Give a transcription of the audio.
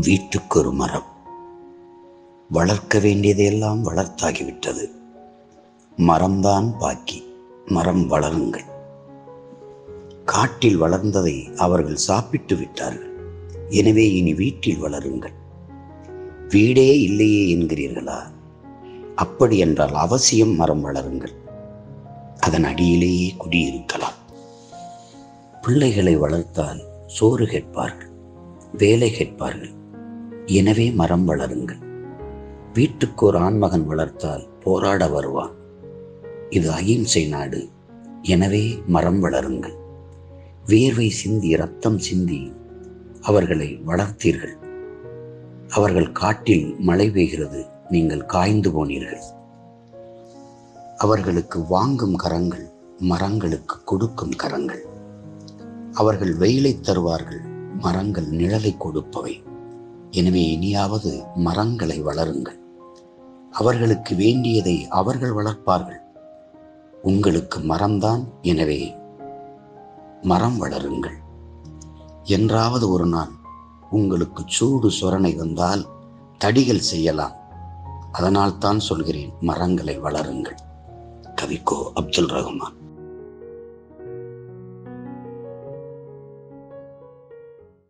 வீட்டுக்கு ஒரு மரம். வளர்க்க வேண்டியதையெல்லாம் வளர்த்தாகிவிட்டது. மரம்தான் பாக்கி மரம் வளருங்கள். காட்டில் வளர்ந்ததை அவர்கள் சாப்பிட்டு விட்டார்கள். எனவே இனி வீட்டில் வளருங்கள். வீடே இல்லையே என்கிறீர்களா? அப்படி என்றால் அவசியம் மரம் வளருங்கள். அதன் அடியிலேயே குடியிருக்கலாம். பிள்ளைகளை வளர்த்தால் சோறு கேட்பார்கள் வேலை கேட்பார்கள். எனவே மரம் வளருங்கள். வீட்டுக்கு ஒரு ஆண்மகன் வளர்த்தால் போராட வருவான். இது அகிம்சை நாடு. எனவே மரம் வளருங்கள். வேர்வை சிந்தி ரத்தம் சிந்தி அவர்களை வளர்த்தீர்கள். அவர்கள் காட்டில் மழை பெய்கிறது நீங்கள் காய்ந்து போனீர்கள். அவர்களுக்கு வாங்கும் கரங்கள் மரங்களுக்கு கொடுக்கும் கரங்கள். அவர்கள் வெயிலை தருவார்கள் மரங்கள் நிழலை கொடுப்பவை. எனவே இனியாவது மரங்களை வளருங்கள். அவர்களுக்கு வேண்டியதை அவர்கள் வளர்ப்பார்கள். உங்களுக்கு மரம்தான் எனவே மரம் வளருங்கள். என்றாவது ஒரு நாள் உங்களுக்கு சூடு சொரணை வந்தால் தடிகள் செய்யலாம். அதனால் தான் சொல்கிறேன் மரங்களை வளருங்கள். கவிக்கோ அப்துல் ரஹ்மான்.